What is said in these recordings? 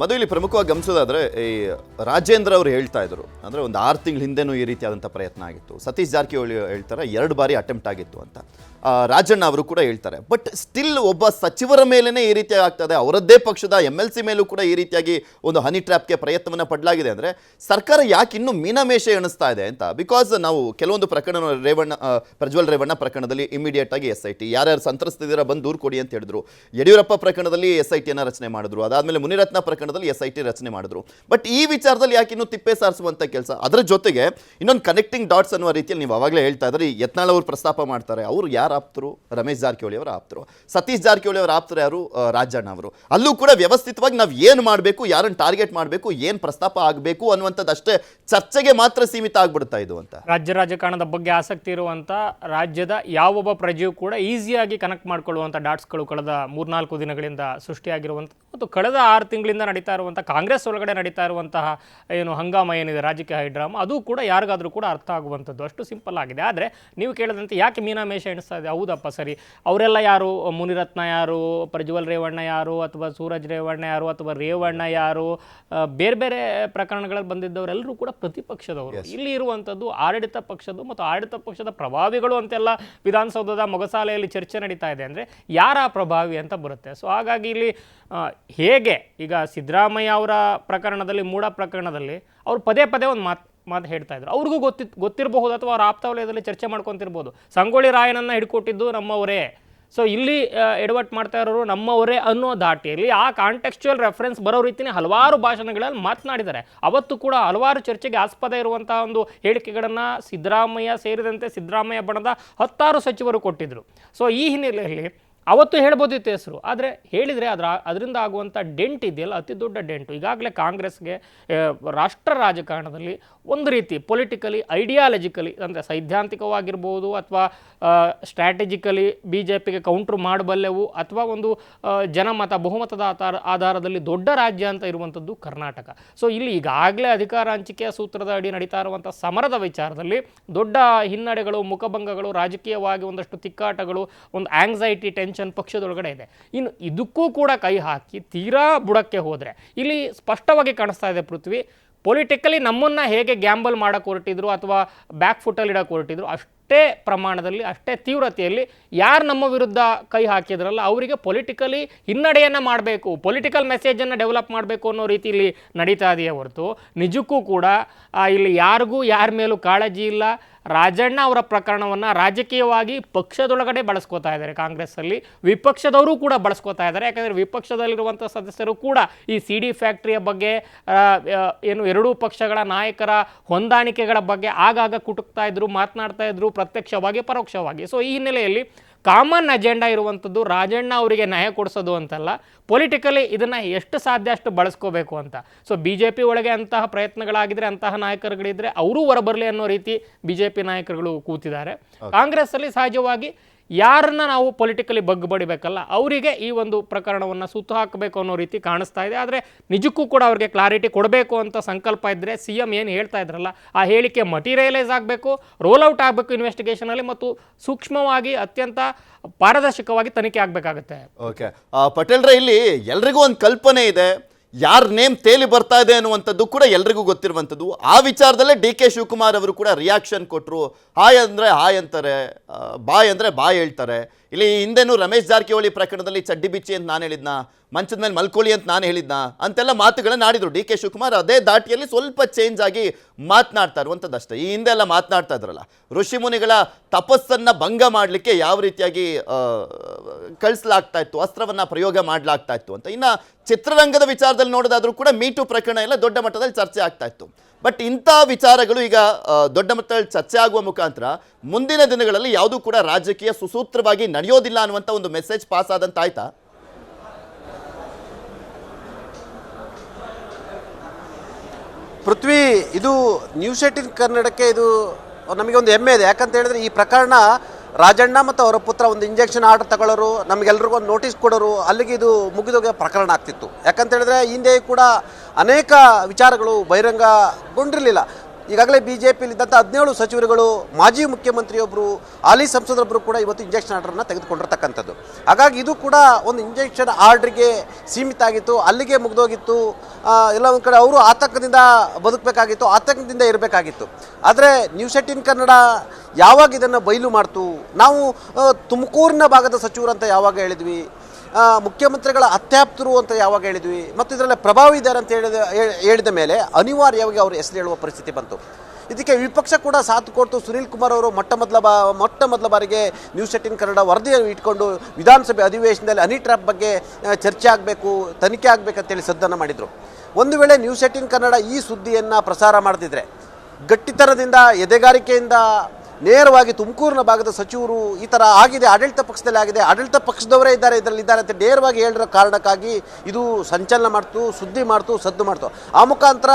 ಮಧು ಇಲ್ಲಿ ಪ್ರಮುಖವಾಗಿ ಗಮನಿಸೋದಾದ್ರೆ ಈ ರಾಜೇಂದ್ರ ಅವರು ಹೇಳ್ತಾ ಇದ್ರು. ಅಂದ್ರೆ ಒಂದು ಆರು ತಿಂಗಳ ಹಿಂದೆನೂ ಈ ರೀತಿಯಾದಂಥ ಪ್ರಯತ್ನ ಆಗಿತ್ತು. ಸತೀಶ್ ಜಾರಕಿಹೊಳಿ ಹೇಳ್ತಾರೆ, ಎರಡು ಬಾರಿ ಅಟೆಂಪ್ಟ್ ಆಗಿತ್ತು ಅಂತ. ರಾಜಣ್ಣ ಅವರು ಕೂಡ ಹೇಳ್ತಾರೆ. ಬಟ್ ಸ್ಟಿಲ್ ಒಬ್ಬ ಸಚಿವರ ಮೇಲೇ ಈ ರೀತಿ ಆಗ್ತದೆ. ಅವರದ್ದೇ ಪಕ್ಷದ ಎಂ ಎಲ್ ಸಿ ಮೇಲೂ ಕೂಡ ಈ ರೀತಿಯಾಗಿ ಒಂದು ಹನಿ ಟ್ರ್ಯಾಪ್ಗೆ ಪ್ರಯತ್ನವನ್ನು ಪಡಲಾಗಿದೆ ಅಂದರೆ ಸರ್ಕಾರ ಯಾಕೆ ಇನ್ನೂ ಮೀನಮೇಷ ಎಣಿಸ್ತಾ ಇದೆ ಅಂತ? ಬಿಕಾಸ್ ನಾವು ಕೆಲವೊಂದು ಪ್ರಕರಣ, ರೇವಣ್ಣ ಪ್ರಜ್ವಲ್ ರೇವಣ್ಣ ಪ್ರಕರಣದಲ್ಲಿ ಇಮಿಡಿಯೇಟ್ ಆಗಿ ಎಸ್ ಐ ಟಿ ಯಾರ್ಯಾರು ಸಂತ್ರಸ್ತಿದ್ದೀರಾ ಬಂದು ದೂರು ಕೊಡಿ ಅಂತ ಹೇಳಿದ್ರು. ಯಡಿಯೂರಪ್ಪ ಪ್ರಕರಣದಲ್ಲಿ ಎಸ್ ಐ ಟಿಯನ್ನು ರಚನೆ ಮಾಡಿದ್ರು. ಅದಾದಮೇಲೆ ಮುನಿರತ್ನ ಪ್ರಕರಣದಲ್ಲಿ ಎಸ್ ಐ ಟಿ ರಚನೆ ಮಾಡಿದ್ರು. ಬಟ್ ಈ ವಿಚಾರದಲ್ಲಿ ಯಾಕೆ ಇನ್ನೂ ತಿಪ್ಪೆ ಸಾರಿಸುವಂಥ ಕೆಲಸ? ಅದರ ಜೊತೆಗೆ ಇನ್ನೊಂದು ಕನೆಕ್ಟಿಂಗ್ ಡಾಟ್ಸ್ ಅನ್ನುವ ರೀತಿಯಲ್ಲಿ ನೀವು ಅವಾಗಲೇ ಹೇಳ್ತಾ ಇದ್ರಿ ಈ ಯತ್ನಾಳ್ ಅವರು ಪ್ರಸ್ತಾಪ ಮಾಡ್ತಾರೆ. ಅವರು ಯಾರು ಆಪ್ತರು? ರಮೇಶ್ ಜಾರಕಿಹೊಳಿ ಅವರ ಆಪ್ತರು. ಸತೀಶ್ ಜಾರಕಿಹೊಳಿ ಅವರ ಆಪ್ತರು ಯಾರು? ರಾಜಣ್ಣ ಅವರು. ಅಲ್ಲೂ ಕೂಡ ವ್ಯವಸ್ಥಿತವಾಗಿ ನಾವು ಏನು ಮಾಡಬೇಕು ಯಾರನ್ನು ಟಾರ್ಗೆಟ್ ಮಾಡಬೇಕು, ಏನು ಪ್ರಸ್ತಾಪ ಆಗಬೇಕು ಅನ್ನುವಂಥದ್ದು ಅಷ್ಟೇ ಚರ್ಚೆಗೆ ಮಾತ್ರ ಸೀಮಿತ ಆಗ್ಬಿಡ್ತಾ ಇದು ಅಂತ. ರಾಜ್ಯ ರಾಜಕಾರಣದ ಬಗ್ಗೆ ಆಸಕ್ತಿ ಇರುವಂಥ ರಾಜ್ಯದ ಯಾವೊಬ್ಬ ಪ್ರಜೆಯೂ ಕೂಡ ಈಸಿಯಾಗಿ ಕನೆಕ್ಟ್ ಮಾಡ್ಕೊಳ್ಳುವಂಥ ಡಾಟ್ಸ್ಗಳು ಕಳೆದ ಮೂರ್ನಾಲ್ಕು ದಿನಗಳಿಂದ ಸೃಷ್ಟಿಯಾಗಿರುವಂಥ ಮತ್ತು ಕಳೆದ ಆರು ತಿಂಗಳಿಂದ ನಡೀತಾ ಇರುವಂಥ ಕಾಂಗ್ರೆಸ್ ಒಳಗಡೆ ನಡೀತಾ ಇರುವಂತಹ ಏನು ಹಂಗಾಮ ಏನಿದೆ ರಾಜಕೀಯ ಹೈಡ್ರಾಮ ಅದು ಕೂಡ ಯಾರಿಗಾದರೂ ಕೂಡ ಅರ್ಥ ಆಗುವಂಥದ್ದು. ಅಷ್ಟು ಸಿಂಪಲ್ ಆಗಿದೆ. ಆದರೆ ನೀವು ಕೇಳಿದಂತೆ ಯಾಕೆ ಮೀನಾಮೇಷ ಎಣಿಸ್ತಾ ಇದೆ? ಹೌದಪ್ಪ ಸರಿ. ಅವರೆಲ್ಲ ಯಾರು? ಮುನಿರತ್ನ ಯಾರು? ಪ್ರಜ್ವಲ್ ರೇವಣ್ಣ ಯಾರು? ಅಥವಾ ಸೂರಜ್ ರೇವಣ್ಣ ಯಾರು? ಅಥವಾ ರೇವಣ್ಣ ಯಾರು? ಬೇರೆ ಬೇರೆ ಪ್ರಕರಣಗಳಲ್ಲಿ ಬಂದಿದ್ದವರೆಲ್ಲರೂ ಕೂಡ ಪ್ರತಿಪಕ್ಷದವರು. ಇಲ್ಲಿ ಇರುವಂಥದ್ದು ಆಡಳಿತ ಪಕ್ಷದ್ದು ಮತ್ತು ಆಡಳಿತ ಪಕ್ಷದ ಪ್ರಭಾವಿಗಳು ಅಂತೆಲ್ಲ ವಿಧಾನಸೌಧದ ಮೊಗಸಾಲೆಯಲ್ಲಿ ಚರ್ಚೆ ನಡೀತಾ ಇದೆ. ಅಂದರೆ ಯಾರ ಪ್ರಭಾವಿ ಅಂತ ಬರುತ್ತೆ. ಸೊ ಹಾಗಾಗಿ ಇಲ್ಲಿ ಹೇಗೆ ಈಗ ಸಿದ್ದರಾಮಯ್ಯ ಅವರ ಪ್ರಕರಣದಲ್ಲಿ, ಮೂಡ ಪ್ರಕರಣದಲ್ಲಿ ಅವರು ಪದೇ ಪದೇ ಒಂದು ಮಾತು ಮಾತು ಹೇಳ್ತಾ ಇದ್ರು. ಅವ್ರಿಗೂ ಗೊತ್ತಿ, ಗೊತ್ತಿರಬಹುದು ಅಥವಾ ಅವ್ರ ಆಪ್ತ ವಲಯದಲ್ಲಿ ಚರ್ಚೆ ಮಾಡ್ಕೊತಿರ್ಬೋದು. ಸಂಗೊಳ್ಳಿ ರಾಯನನ್ನು ಹಿಡ್ಕೊಟ್ಟಿದ್ದು ನಮ್ಮವರೇ. ಸೊ ಇಲ್ಲಿ ಎಡವಟ್ ಮಾಡ್ತಾ ಇರೋರು ನಮ್ಮವರೇ ಅನ್ನೋ ದಾಟಿಯಲ್ಲಿ ಆ ಕಾಂಟೆಕ್ಸ್ಚುಯಲ್ ರೆಫರೆನ್ಸ್ ಬರೋ ರೀತಿಯೇ ಹಲವಾರು ಭಾಷಣಗಳಲ್ಲಿ ಮಾತನಾಡಿದ್ದಾರೆ. ಅವತ್ತು ಕೂಡ ಹಲವಾರು ಚರ್ಚೆಗೆ ಆಸ್ಪದ ಇರುವಂತಹ ಒಂದು ಹೇಳಿಕೆಗಳನ್ನು ಸಿದ್ದರಾಮಯ್ಯ ಸೇರಿದಂತೆ ಸಿದ್ದರಾಮಯ್ಯ ಬಣದ ಹತ್ತಾರು ಸಚಿವರು ಕೊಟ್ಟಿದ್ದರು ಸೊ ಈ ಹಿನ್ನೆಲೆಯಲ್ಲಿ ಅವತ್ತು ಹೇಳ್ಬೋದಿತ್ತು ಹೆಸರು. ಆದರೆ ಹೇಳಿದರೆ ಅದರ, ಅದರಿಂದ ಆಗುವಂಥ ಡೆಂಟ್ ಇದೆಯಲ್ಲ, ಅತಿ ದೊಡ್ಡ ಡೆಂಟು. ಈಗಾಗಲೇ ಕಾಂಗ್ರೆಸ್ಗೆ ರಾಷ್ಟ್ರ ರಾಜಕಾರಣದಲ್ಲಿ ಒಂದು ರೀತಿ ಪೊಲಿಟಿಕಲಿ ಐಡಿಯಾಲಜಿಕಲಿ ಅಂದರೆ ಸೈದ್ಧಾಂತಿಕವಾಗಿರ್ಬೋದು ಅಥವಾ ಸ್ಟ್ರಾಟಜಿಕಲಿ ಬಿ ಜೆ ಪಿಗೆ ಕೌಂಟ್ರ್ ಮಾಡಬಲ್ಲೆವು ಅಥವಾ ಒಂದು ಜನಮತ, ಬಹುಮತದ ಆಧಾರ ಆಧಾರದಲ್ಲಿ ದೊಡ್ಡ ರಾಜ್ಯ ಅಂತ ಇರುವಂಥದ್ದು ಕರ್ನಾಟಕ. ಸೊ ಇಲ್ಲಿ ಈಗಾಗಲೇ ಅಧಿಕಾರ ಹಂಚಿಕೆಯ ಸೂತ್ರದ ಅಡಿ ನಡೀತಾ ಇರುವಂಥ ಸಮರದ ವಿಚಾರದಲ್ಲಿ ದೊಡ್ಡ ಹಿನ್ನಡೆಗಳು, ಮುಖಭಂಗಗಳು, ರಾಜಕೀಯವಾಗಿ ಒಂದಷ್ಟು ತಿಕ್ಕಾಟಗಳು, ಒಂದು ಆಂಗ್ಸೈಟಿ ಟೆನ್ಷನ್ ಪಕ್ಷದೊಳಗಡೆ ಇದೆ. ಇನ್ನು ಇದಕ್ಕೂ ಕೂಡ ಕೈ ಹಾಕಿ ತೀರಾ ಬುಡಕ್ಕೆ ಹೋದರೆ, ಇಲ್ಲಿ ಸ್ಪಷ್ಟವಾಗಿ ಕಾಣಿಸ್ತಾ ಇದೆ ಪೃಥ್ವಿ. ಪೊಲಿಟಿಕಲಿ ನಮ್ಮನ್ನು ಹೇಗೆ ಗ್ಯಾಂಬಲ್ ಮಾಡೋಕೆ ಹೊರಟಿದ್ರು ಅಥವಾ ಬ್ಯಾಕ್ ಫುಟಲ್ಲಿ ಇಡೋಕೆ ಹೊರಟಿದ್ರು, ಅಷ್ಟೇ ಪ್ರಮಾಣದಲ್ಲಿ, ಅಷ್ಟೇ ತೀವ್ರತೆಯಲ್ಲಿ ಯಾರು ನಮ್ಮ ವಿರುದ್ಧ ಕೈ ಹಾಕಿದ್ರಲ್ಲ, ಅವರಿಗೆ ಪೊಲಿಟಿಕಲಿ ಹಿನ್ನಡೆಯನ್ನು ಮಾಡಬೇಕು ಪೊಲಿಟಿಕಲ್ ಮೆಸೇಜನ್ನು ಡೆವಲಪ್ ಮಾಡಬೇಕು ಅನ್ನೋ ರೀತಿಯಲ್ಲಿ ನಡೀತಾ ಇದೆಯೇ ಹೊರತು. ನಿಜಕ್ಕೂ ಕೂಡ ಇಲ್ಲಿ ಯಾರಿಗೂ ಯಾರ ಮೇಲೂ ಕಾಳಜಿ ಇಲ್ಲ. ರಾಜಣ್ಣ ಅವರ ಪ್ರಕರಣವನ್ನು ರಾಜಕೀಯವಾಗಿ ಪಕ್ಷದೊಳಗಡೆ ಬಳಸ್ಕೋತಾ ಇದ್ದಾರೆ. ಕಾಂಗ್ರೆಸ್ಸಲ್ಲಿ ವಿಪಕ್ಷದವರು ಕೂಡ ಬಳಸ್ಕೋತಾ ಇದ್ದಾರೆ. ಯಾಕಂದರೆ ವಿಪಕ್ಷದಲ್ಲಿರುವಂಥ ಸದಸ್ಯರು ಕೂಡ ಈ ಸಿ ಡಿ ಫ್ಯಾಕ್ಟ್ರಿಯ ಬಗ್ಗೆ ಏನು ಎರಡೂ ಪಕ್ಷಗಳ ನಾಯಕರ ಹೊಂದಾಣಿಕೆಗಳ ಬಗ್ಗೆ ಆಗಾಗ ಕುಟುಕ್ತಾ ಇದ್ದರು ಮಾತನಾಡ್ತಾ ಇದ್ದರು ಪ್ರತ್ಯಕ್ಷವಾಗಿ, ಪರೋಕ್ಷವಾಗಿ. ಸೊ ಈ ಹಿನ್ನೆಲೆಯಲ್ಲಿ ಕಾಮನ್ ಅಜೆಂಡಾ ಇರುವಂಥದ್ದು ರಾಜಣ್ಣ ಅವರಿಗೆ ನ್ಯಾಯ ಕೊಡಿಸೋದು ಅಂತಲ್ಲ ಪೊಲಿಟಿಕಲಿ ಇದನ್ನು ಎಷ್ಟು ಸಾಧ್ಯ ಅಷ್ಟು ಬಳಸ್ಕೋಬೇಕು ಅಂತ. ಸೊ ಬಿ ಜೆ ಪಿ ಒಳಗೆ ಅಂತಹ ಪ್ರಯತ್ನಗಳಾಗಿದ್ರೆ ಅಂತಹ ನಾಯಕರುಗಳಿದ್ರೆ ಅವರೂ ಹೊರಬರಲಿ ಅನ್ನೋ ರೀತಿ ಬಿ ಜೆ ಪಿ ನಾಯಕರುಗಳು ಕೂತಿದ್ದಾರೆ. ಕಾಂಗ್ರೆಸ್ಸಲ್ಲಿ ಸಹಜವಾಗಿ ಯಾರನ್ನ ನಾವು ಪೊಲಿಟಿಕಲಿ ಬಗ್ ಬಡಿಬೇಕಲ್ಲ ಅವರಿಗೆ ಈ ಒಂದು ಪ್ರಕರಣವನ್ನು ಸುತ್ತು ಹಾಕಬೇಕು ಅನ್ನೋ ರೀತಿ ಕಾಣಿಸ್ತಾ ಇದೆ. ಆದರೆ ನಿಜಕ್ಕೂ ಕೂಡ ಅವರಿಗೆ ಕ್ಲಾರಿಟಿ ಕೊಡಬೇಕು ಅಂತ ಸಂಕಲ್ಪ ಇದ್ದರೆ ಸಿ ಎಂ ಏನು ಹೇಳ್ತಾ ಇದ್ರಲ್ಲ, ಆ ಹೇಳಿಕೆ ಮಟೀರಿಯಲೈಸ್ ಆಗಬೇಕು ರೋಲ್ ಔಟ್ ಆಗಬೇಕು ಇನ್ವೆಸ್ಟಿಗೇಷನಲ್ಲಿ ಮತ್ತು ಸೂಕ್ಷ್ಮವಾಗಿ ಅತ್ಯಂತ ಪಾರದರ್ಶಕವಾಗಿ ತನಿಖೆ ಆಗಬೇಕಾಗುತ್ತೆ. ಓಕೆ ಪಟೇಲ್ರ, ಇಲ್ಲಿ ಎಲ್ರಿಗೂ ಒಂದು ಕಲ್ಪನೆ ಇದೆ. ಯಾರ ನೇಮ್ ತೇಲಿ ಬರ್ತಾ ಇದೆ ಅನ್ನುವಂಥದ್ದು ಕೂಡ ಎಲ್ರಿಗೂ ಗೊತ್ತಿರುವಂಥದ್ದು. ಆ ವಿಚಾರದಲ್ಲೇ ಡಿ ಕೆ ಶಿವಕುಮಾರ್ ಅವರು ಕೂಡ ರಿಯಾಕ್ಷನ್ ಕೊಟ್ಟರು ಹಾಯ್ ಅಂದರೆ ಹಾಯ್ ಅಂತಾರೆ ಬಾಯ್ ಅಂದರೆ ಬಾಯ್ ಹೇಳ್ತಾರೆ. ಇಲ್ಲಿ ಹಿಂದೆನೂ ರಮೇಶ್ ಜಾರಕಿಹೊಳಿ ಪ್ರಕರಣದಲ್ಲಿ ಚಡ್ಡಿ ಬಿಚ್ಚಿ ಅಂತ ನಾನು ಹೇಳಿದ್ನ? ಮಂಚದ ಮೇಲೆ ಮಲ್ಕೊಳ್ಳಿ ಅಂತ ನಾನು ಹೇಳಿದ್ನ? ಅಂತೆಲ್ಲ ಮಾತುಗಳನ್ನ ಆಡಿದರು. ಡಿ ಕೆ ಶಿವಕುಮಾರ್ ಅದೇ ದಾಟಿಯಲ್ಲಿ ಸ್ವಲ್ಪ ಚೇಂಜ್ ಆಗಿ ಮಾತನಾಡ್ತಾ ಇರುವಂಥದ್ದು ಅಷ್ಟೇ ಈ ಹಿಂದೆಲ್ಲ ಮಾತನಾಡ್ತಾ ಇದ್ರಲ್ಲ ಋಷಿ ಮುನಿಗಳ ತಪಸ್ಸನ್ನು ಭಂಗ ಮಾಡಲಿಕ್ಕೆ ಯಾವ ರೀತಿಯಾಗಿ ಕಳಿಸಲಾಗ್ತಾ ಇತ್ತು ಅಸ್ತ್ರವನ್ನು ಪ್ರಯೋಗ ಮಾಡಲಾಗ್ತಾ ಇತ್ತು ಅಂತ. ಇನ್ನು ಚಿತ್ರರಂಗದ ವಿಚಾರದಲ್ಲಿ ನೋಡೋದಾದರೂ ಕೂಡ ಮೀಟು ಪ್ರಕರಣ ಎಲ್ಲ ದೊಡ್ಡ ಮಟ್ಟದಲ್ಲಿ ಚರ್ಚೆ ಆಗ್ತಾ ಇತ್ತು ಬಟ್ ಇಂಥ ವಿಚಾರಗಳು ಈಗ ದೊಡ್ಡ ಮಟ್ಟದಲ್ಲಿ ಚರ್ಚೆ ಆಗುವ ಮುಖಾಂತರ ಮುಂದಿನ ದಿನಗಳಲ್ಲಿ ಯಾವುದೂ ಕೂಡ ರಾಜಕೀಯ ಸುಸೂತ್ರವಾಗಿ ನಡೆಯೋದಿಲ್ಲ ಅನ್ನುವಂಥ ಒಂದು ಮೆಸೇಜ್ ಪಾಸ್ ಆದಂತ ಪೃಥ್ವಿ, ಇದು ನ್ಯೂಸ್ ಏಟಿನ್ ಕನ್ನಡಕ್ಕೆ ಇದು ನಮಗೆ ಒಂದು ಹೆಮ್ಮೆ ಇದೆ. ಯಾಕಂತ ಹೇಳಿದ್ರೆ ಈ ಪ್ರಕರಣ ರಾಜಣ್ಣ ಮತ್ತು ಅವರ ಪುತ್ರ ಒಂದು ಇಂಜೆಕ್ಷನ್ ಆರ್ಡರ್ ತಗೊಳ್ಳೋರು, ನಮಗೆಲ್ರಿಗೂ ಒಂದು ನೋಟಿಸ್ ಕೊಡೋರು, ಅಲ್ಲಿಗೆ ಇದು ಮುಗಿದೋಗ ಪ್ರಕರಣ ಆಗ್ತಿತ್ತು. ಯಾಕಂತ ಹೇಳಿದ್ರೆ ಹಿಂದೆ ಕೂಡ ಅನೇಕ ವಿಚಾರಗಳು ಬಹಿರಂಗಗೊಂಡಿರಲಿಲ್ಲ. ಈಗಾಗಲೇ ಬಿ ಜೆ ಪಿಲಿದ್ದಂಥ ಹದಿನೇಳು ಸಚಿವರುಗಳು, ಮಾಜಿ ಮುಖ್ಯಮಂತ್ರಿಯೊಬ್ಬರು ಹಾಲಿ ಸಂಸದರೊಬ್ಬರು ಕೂಡ ಇವತ್ತು ಇಂಜೆಕ್ಷನ್ ಆರ್ಡರ್ನ ತೆಗೆದುಕೊಂಡಿರ್ತಕ್ಕಂಥದ್ದು. ಹಾಗಾಗಿ ಇದು ಕೂಡ ಒಂದು ಇಂಜೆಕ್ಷನ್ ಆರ್ಡ್ರಿಗೆ ಸೀಮಿತ ಆಗಿತ್ತು, ಅಲ್ಲಿಗೆ ಮುಗಿದೋಗಿತ್ತು. ಎಲ್ಲ ಒಂದು ಕಡೆ ಅವರು ಆತಂಕದಿಂದ ಬದುಕಬೇಕಾಗಿತ್ತು, ಆತಂಕದಿಂದ ಇರಬೇಕಾಗಿತ್ತು. ಆದರೆ ನ್ಯೂಸ್ ಏಟಿನ್ ಕನ್ನಡ ಯಾವಾಗ ಇದನ್ನು ಬಯಲು ಮಾಡ್ತು? ನಾವು ತುಮಕೂರಿನ ಭಾಗದ ಸಚಿವರು ಅಂತ ಯಾವಾಗ ಹೇಳಿದ್ವಿ? ಮುಖ್ಯಮಂತ್ರಿಗಳ ಅತ್ಯಾಪ್ತರು ಅಂತ ಯಾವಾಗ ಹೇಳಿದ್ವಿ, ಮತ್ತು ಇದರಲ್ಲಿ ಪ್ರಭಾವ ಇದ್ದಾರೆ ಅಂತ ಹೇಳಿದ ಹೇಳಿದ ಮೇಲೆ ಅನಿವಾರ್ಯವಾಗಿ ಅವರು ಹೆಸರು ಹೇಳುವ ಪರಿಸ್ಥಿತಿ ಬಂತು. ಇದಕ್ಕೆ ವಿಪಕ್ಷ ಕೂಡ ಸಾಥ್ ಕೊಡ್ತು. ಸುನೀಲ್ ಕುಮಾರ್ ಅವರು ಮೊಟ್ಟ ಮೊದಲ ಬಾ, ಮೊಟ್ಟ ಮೊದಲ ಬಾರಿಗೆ ನ್ಯೂಸ್ ಏಟಿನ್ ಕನ್ನಡ ವರದಿಯನ್ನು ಇಟ್ಕೊಂಡು ವಿಧಾನಸಭೆ ಅಧಿವೇಶನದಲ್ಲಿ ಅನಿ ಟ್ರಾಪ್ ಬಗ್ಗೆ ಚರ್ಚೆ ಆಗಬೇಕು, ತನಿಖೆ ಆಗಬೇಕಂತೇಳಿ ಸದ್ದನ್ನು ಮಾಡಿದರು. ಒಂದು ವೇಳೆ ನ್ಯೂಸ್ ಏಟಿನ್ ಕನ್ನಡ ಈ ಸುದ್ದಿಯನ್ನು ಪ್ರಸಾರ ಮಾಡದಿದ್ರೆ ಗಟ್ಟಿತನದಿಂದ, ಎದೆಗಾರಿಕೆಯಿಂದ ನೇರವಾಗಿ ತುಮಕೂರಿನ ಭಾಗದ ಸಚಿವರು ಈ ಥರ ಆಗಿದೆ ಆಡಳಿತ ಪಕ್ಷದಲ್ಲಿ ಆಗಿದೆ ಆಡಳಿತ ಪಕ್ಷದವರೇ ಇದ್ದಾರೆ ಇದರಲ್ಲಿ ಇದ್ದಾರೆ ಅಂತ ನೇರವಾಗಿ ಹೇಳಿರೋ ಕಾರಣಕ್ಕಾಗಿ ಇದು ಸಂಚಲನ ಮಾಡ್ತು ಸುದ್ದಿ ಮಾಡ್ತು ಸದ್ದು ಮಾಡ್ತು. ಆ ಮುಖಾಂತರ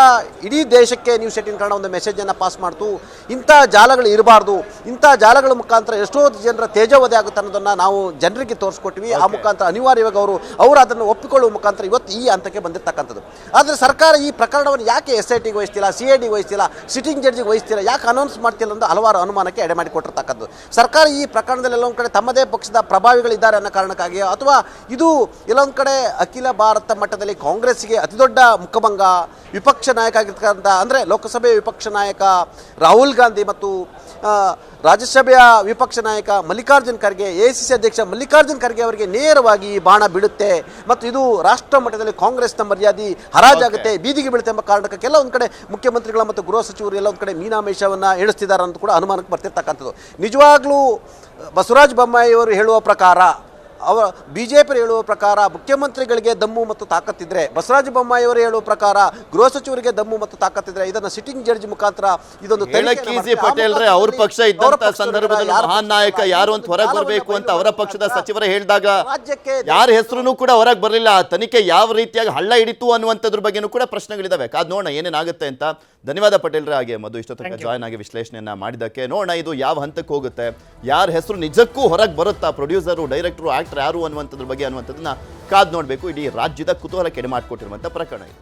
ಇಡೀ ದೇಶಕ್ಕೆ ನ್ಯೂಸ್ ಏಟಿನ್ ಕಾರಣ ಒಂದು ಮೆಸೇಜನ್ನು ಪಾಸ್ ಮಾಡ್ತು. ಇಂಥ ಜಾಲಗಳು ಇರಬಾರ್ದು. ಇಂಥ ಜಾಲಗಳ ಮುಖಾಂತರ ಎಷ್ಟೋ ಜನರ ತೇಜವಧೆ ಆಗುತ್ತೆ ಅನ್ನೋದನ್ನು ನಾವು ಜನರಿಗೆ ತೋರಿಸ್ಕೊಟ್ವಿ. ಆ ಮುಖಾಂತರ ಅನಿವಾರ್ಯವಾಗಿ ಅವರು ಅವರು ಅದನ್ನು ಒಪ್ಪಿಕೊಳ್ಳುವ ಮುಖಾಂತರ ಇವತ್ತು ಈ ಹಂತಕ್ಕೆ ಬಂದಿರತಕ್ಕಂಥದ್ದು. ಆದರೆ ಸರ್ಕಾರ ಈ ಪ್ರಕರಣವನ್ನು ಯಾಕೆ ಎಸ್ ಐ ಟಿಗೆ ವಹಿಸ್ತಿಲ್ಲ ಸಿ ಐ ಡಿಗೆ ವಹಿಸ್ತಿಲ್ಲ ಸಿಟ್ಟಿಂಗ್ ಜಡ್ಜಿಗೆ ವಹಿಸ್ತಿಲ್ಲ ಯಾಕೆ ಅನೌನ್ಸ್ ಮಾಡ್ತಿಲ್ಲ ಅಂತ ಹಲವಾರು ಅನುಮಾನಕ್ಕೆ ಎಡೆ ಮಾಡಿಕೊಟ್ಟಿರ್ತಕ್ಕಂಥದ್ದು ಸರ್ಕಾರ ಈ ಪ್ರಕರಣದಲ್ಲಿ ಎಲ್ಲೊಂದು ಕಡೆ ತಮ್ಮದೇ ಪಕ್ಷದ ಪ್ರಭಾವಿಗಳಿದ್ದಾರೆ ಅನ್ನೋ ಕಾರಣಕ್ಕಾಗಿ ಅಥವಾ ಇದು ಎಲ್ಲೊಂದು ಕಡೆ ಅಖಿಲ ಭಾರತ ಮಟ್ಟದಲ್ಲಿ ಕಾಂಗ್ರೆಸ್ಗೆ ಅತಿದೊಡ್ಡ ಮುಖಭಂಗ ವಿಪಕ್ಷ ನಾಯಕ ಆಗಿರ್ತಕ್ಕಂಥ ಅಂದರೆ ಲೋಕಸಭೆಯ ವಿಪಕ್ಷ ನಾಯಕ ರಾಹುಲ್ ಗಾಂಧಿ ಮತ್ತು ರಾಜ್ಯಸಭೆಯ ವಿಪಕ್ಷ ನಾಯಕ Mallikarjun Kharge A C C ಅಧ್ಯಕ್ಷ ಮಲ್ಲಿಕಾರ್ಜುನ್ ಖರ್ಗೆ ಅವರಿಗೆ ನೇರವಾಗಿ ಈ ಬಾಣ ಬಿಡುತ್ತೆ ಮತ್ತು ಇದು ರಾಷ್ಟ್ರ ಮಟ್ಟದಲ್ಲಿ ಕಾಂಗ್ರೆಸ್ನ ಮರ್ಯಾದೆ ಹರಾಜಾಗುತ್ತೆ ಬೀದಿಗೆ ಬೀಳುತ್ತೆ ಎಂಬ ಕಾರಣಕ್ಕೆ ಕೆಲವೊಂದು ಕಡೆ ಮುಖ್ಯಮಂತ್ರಿಗಳ ಮತ್ತು ಗೃಹ ಸಚಿವರು ಎಲ್ಲ ಒಂದು ಕಡೆ ಮೀನಾಮೇಷವನ್ನು ಎಣಿಸ್ತಿದ್ದಾರೆ ಅಂತ ಕೂಡ ಅನುಮಾನಕ್ಕೆ ಬರ್ತಿರ್ತಕ್ಕಂಥದ್ದು ನಿಜವಾಗ್ಲೂ ಬಸವರಾಜ ಬೊಮ್ಮಾಯಿಯವರು ಹೇಳುವ ಪ್ರಕಾರ ಅವ ಬಿ ಜೆ ಪಿ ಹೇಳುವ ಪ್ರಕಾರ ಮುಖ್ಯಮಂತ್ರಿಗಳಿಗೆ ದಮ್ಮು ಮತ್ತು ತಾಕತ್ತಿದ್ರೆ ಬಸವರಾಜ ಬೊಮ್ಮಾಯಿ ಅವರು ಹೇಳುವ ಪ್ರಕಾರ ಗೃಹ ಸಚಿವರಿಗೆ ದಮ್ಮು ಮತ್ತು ತಾಕತ್ತಿದ್ರೆ ಇದನ್ನ ಸಿಟ್ಟಿಂಗ್ ಜಡ್ಜ್ ಮುಖಾಂತರ ಇದೊಂದು. ಆ ಅವ್ರ ಪಕ್ಷ ಅವರ ಇದ್ದಂತ ಸಂದರ್ಭದಲ್ಲಿ ಮಹಾನ್ ನಾಯಕ ಯಾರು ಅಂತ ಹೊರಗೆ ಬರಬೇಕು ಅಂತ ಅವರ ಪಕ್ಷದ ಸಚಿವರೇ ಹೇಳಿದಾಗ ರಾಜ್ಯಕ್ಕೆ ಯಾರ ಹೆಸರು ಕೂಡ ಹೊರಗೆ ಬರಲಿಲ್ಲ. ಆ ತನಿಖೆ ಯಾವ ರೀತಿಯಾಗಿ ಹಳ್ಳ ಹಿಡಿತು ಅನ್ನುವಂಥದ್ರ ಬಗ್ಗೆನೂ ಕೂಡ ಪ್ರಶ್ನೆಗಳಿದಾವೆ. ಅದು ನೋಡೋಣ ಏನೇನಾಗುತ್ತೆ ಅಂತ. ಧನ್ಯವಾದ ಪಟೇಲ್ರ ಹಾಗೆ ಮಧು ಇಷ್ಟೋ ತನಕ ಜಾಯ್ನ್ ಆಗಿ ವಿಶ್ಲೇಷಣೆಯನ್ನ ಮಾಡಿದ್ದಕ್ಕೆ. ನೋಡೋಣ ಇದು ಯಾವ ಹಂತಕ್ಕೆ ಹೋಗುತ್ತೆ. ಯಾರ ಹೆಸರು ನಿಜಕ್ಕೂ ಹೊರಗೆ ಬರುತ್ತಾ? ಪ್ರೊಡ್ಯೂಸರು ಡೈರೆಕ್ಟರು ಆಕ್ಟರ್ ಯಾರು ಅನ್ನುವಂಥದ್ರ ಬಗ್ಗೆ ಅನ್ನುವಂಥದ್ದನ್ನ ಕಾದ್ ನೋಡಬೇಕು. ಇಡೀ ರಾಜ್ಯದ ಕುತೂಹಲ ಕೆಡೆ ಮಾಡಿಕೊಟ್ಟಿರುವಂಥ ಪ್ರಕರಣ ಇದು.